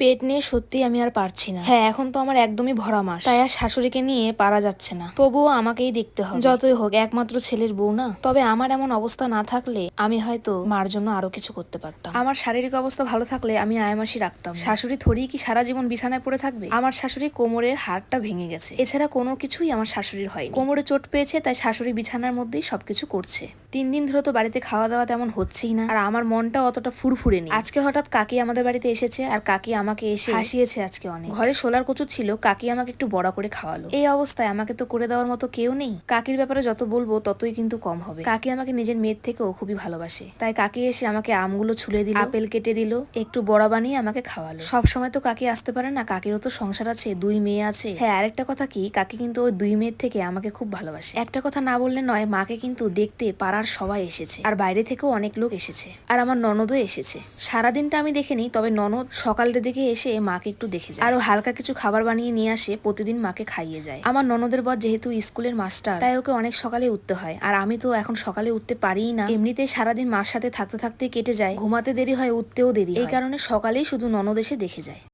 পেট নিয়ে সত্যি আমি আর পারছি না। হ্যাঁ এখন তো আমার একদমই ভরা মাস। তাই আর শাশুড়িকে নিয়ে পারা যাচ্ছে না। তবুও আমাকেই দেখতে হবে। যতই হোক একমাত্র ছেলের বউ না? তবে আমার এমন অবস্থা না থাকলে আমি হয়তো মার জন্য আরও কিছু করতে পারতাম। আমার শারীরিক অবস্থা ভালো থাকলে আমি আয়ামাসি রাখতাম। শাশুড়ি থরি কি সারা জীবন বিছানায় পড়ে থাকবে? আমার শাশুড়ি কোমরের হাড়টা ভেঙে গেছে। এছাড়া কোনো কিছুই আমার শাশুড়ির হয়নি। কোমরে চোট পেয়েছে তাই শাশুড়ি বিছানার মধ্যেই সবকিছু করছে। তিন দিন ধরে তো বাড়িতে খাওয়া দাওয়া তেমন হচ্ছেই না। আর আমার মনটা অতটা ফুরফুরে নেই। আজকে হঠাৎ কাকি আমাদের বাড়িতে এসেছে আর কাকি আমাকে এসে হাসিয়েছে আজকে অনেক। ঘরে সোলার কচু ছিল, কাকি আমাকে একটু বড় করে খাওয়ালো। এই অবস্থায় আমাকে তো করে দেওয়ার মতো কেউ নেই। কাকির ব্যাপারে যত বলব ততই কিন্তু কম হবে। কাকি আমাকে নিজের মেয়ের থেকেও খুবই ভালোবাসে। তাই কাকি এসে আমাকে আমগুলো ছুলে দিল, আপেল কেটে দিল, একটু বড়া বানিয়ে আমাকে খাওয়ালো। সব সময় তো কাকি আসতে পারে না, কাকিরও তো সংসার আছে, দুই মেয়ে আছে। হ্যাঁ আরেকটা কথা কি, কাকি কিন্তু ওই দুই মেয়ের থেকে আমাকে খুব ভালোবাসে। একটা কথা না বললে নয়, মাকে কিন্তু দেখতে পাড়ার সবাই এসেছে। আর বাইরে থেকেও অনেক লোক এসেছে। আর আমার ননদও এসেছে। সারাদিনটা আমি দেখিনি তবে ননদ সকালের দিকে এসে মাকে একটু দেখে যায়। আরও হালকা কিছু খাবার বানিয়ে নিয়ে আসে, প্রতিদিন মাকে খাইয়ে যায়। আমার ননদের বর যেহেতু স্কুলের মাস্টার, তাই ওকে অনেক সকালে উঠতে হয়। আর আমি তো এখন সকালে উঠতে পারিই না। এমনিতেই সারাদিন মার সাথে থাকতে থাকতে কেটে যায়। ঘুমাতে দেরি হয়, উঠতেও দেরি এই কারণে সকালেই শুধু ননদ এসে দেখে যায়।